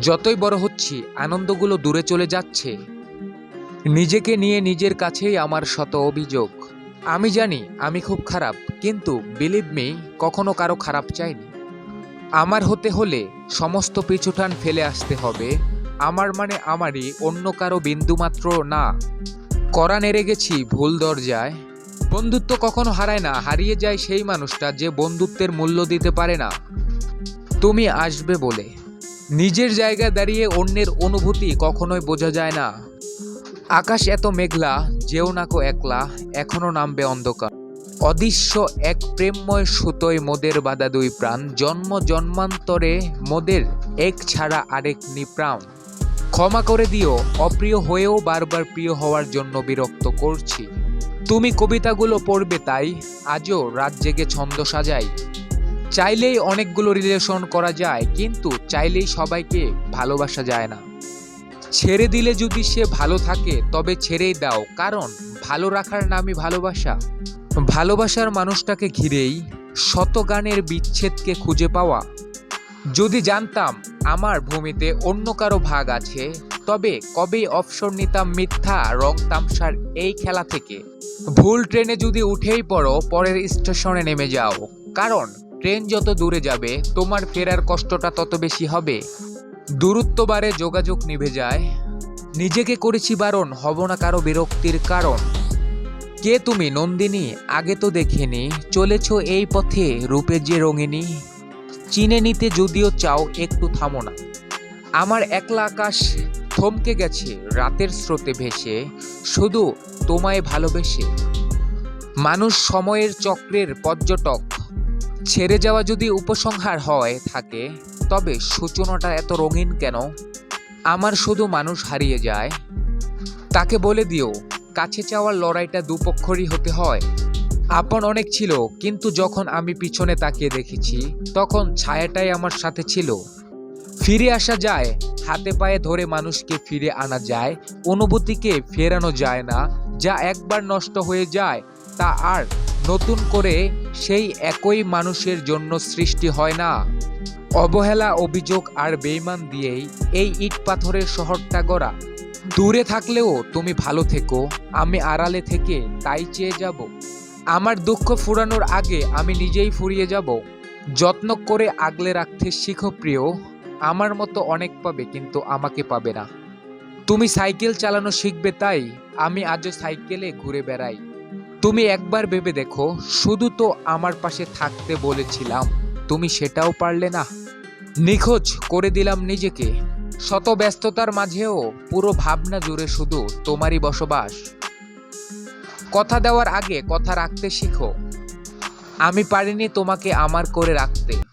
যতই বড় হচ্ছি, আনন্দগুলো দূরে চলে যাচ্ছে। নিজেকে নিয়ে নিজের কাছেই আমার শত অভিযোগ। আমি জানি আমি খুব খারাপ, কিন্তু বিলিভ মি কখনো কারও খারাপ চাইনি। আমার হতে হলে সমস্ত পিছুটান ফেলে আসতে হবে। আমার মানে আমারই, অন্য কারও বিন্দুমাত্র না। করা নেড়ে গেছি ভুল দরজায়। বন্ধুত্ব কখনো হারায় না, হারিয়ে যায় সেই মানুষটা যে বন্ধুত্বের মূল্য দিতে পারে না। তুমি আসবে বলে। নিজের জায়গায় দাঁড়িয়ে অন্যের অনুভূতি কখনোই বোঝা যায় না। আকাশ এত মেঘলা, যেও নাকো একলা এখনও নামবে অন্ধকার। অদৃশ্য এক প্রেমময় সুতোয় মোদের বাধা দুই প্রাণ, জন্ম জন্মান্তরে মোদের এক ছাড়া আরেক নিপ্রাণ। ক্ষমা করে দিও, অপ্রিয় হয়েও বারবার প্রিয় হওয়ার জন্য বিরক্ত করছি। তুমি কবিতাগুলো পড়বে তাই, আজও রাত জেগে ছন্দ সাজাই। চাইলেই অনেকগুলো রিলেশন করা যায়, কিন্তু চাইলেই সবাইকে ভালোবাসা যায় না। ছেড়ে দিলে যদি সে ভালো থাকে, তবে ছেড়েই দাও, কারণ ভালো রাখার নামই ভালোবাসা। ভালোবাসার মানুষটাকে ঘিরেই শত গানের বিচ্ছেদকে খুঁজে পাওয়া। যদি জানতাম আমার ভূমিতে অন্য কারও ভাগ আছে, তবে কবেই অবসর নিতাম মিথ্যা রং তামসার এই খেলা থেকে? ভুল ট্রেনে যদি উঠেই পড়ো, পরের স্টেশনে নেমে যাও, কারণ ট্রেন যত দূরে যাবে, তোমার ফেরার কষ্টটা তত বেশি হবে। দূরত্ব বাড়ে, যোগাযোগ নিভে যায়। নিজেকে করেছি বারণ, হব না কারও বিরক্তির কারণ। কে তুমি, নন্দিনী? আগে তো দেখিনি। চলেছ এই পথে, রূপে যে রঙিনী। চিনে নিতে যদিও চাও, একটু থামো না। আমার একলা আকাশ থমকে গেছে, রাতের স্রোতে ভেসে। শুধু তোমায় ভালোবেসে। মানুষ সময়ের চক্রের পর্যটক। ছেড়ে যাওয়া যদি উপসংহার হয় থাকে, তবে সূচনাটা এত রঙিন কেন? আমার শুধু মানুষ হারিয়ে যায়। তাকে বলে দিও, কাছে চাওয়ার লড়াইটা দুপক্ষরই হতে হয়। আপন অনেক ছিল, কিন্তু যখন আমি পিছনে তাকিয়ে দেখেছি, তখন ছায়াটাই আমার সাথে ছিল। ফিরে আসা যায়, হাতে পায়ে ধরে মানুষকে ফিরে আনা যায়, অনুভূতিকে ফেরানো যায় না, যা একবার নষ্ট হয়ে যায়, তা আর নতুন করে সেই একই মানুষের জন্য সৃষ্টি হয় না। অবহেলা, অভিযোগ আর বেইমান দিয়েই এই ইট পাথরের শহরটা গড়া। দূরে থাকলেও তুমি ভালো থেকো, আমি আড়ালে থেকে তাই চেয়ে যাব। আমার দুঃখ ফুরানোর আগে আমি নিজেই ফুরিয়ে যাব। যত্ন করে আগলে রাখতে শিখো প্রিয়, আমার মতো অনেক পাবে কিন্তু আমাকে পাবে না। তুমি সাইকেল চালানো শিখবে তাই আমি আজও সাইকেলে ঘুরে বেড়াই। তুমি একবার ভেবে দেখো, শুধু তো আমার পাশে থাকতে বলেছিলাম, তুমি সেটাও পারলে না। নিখোঁজ করে দিলাম নিজেকে। শত ব্যস্ততার মাঝেও পুরো ভাবনা জুড়ে শুধু তোমারই বসবাস। কথা দেওয়ার আগে কথা রাখতে শিখো। আমি পারিনি তোমাকে আমার করে রাখতে।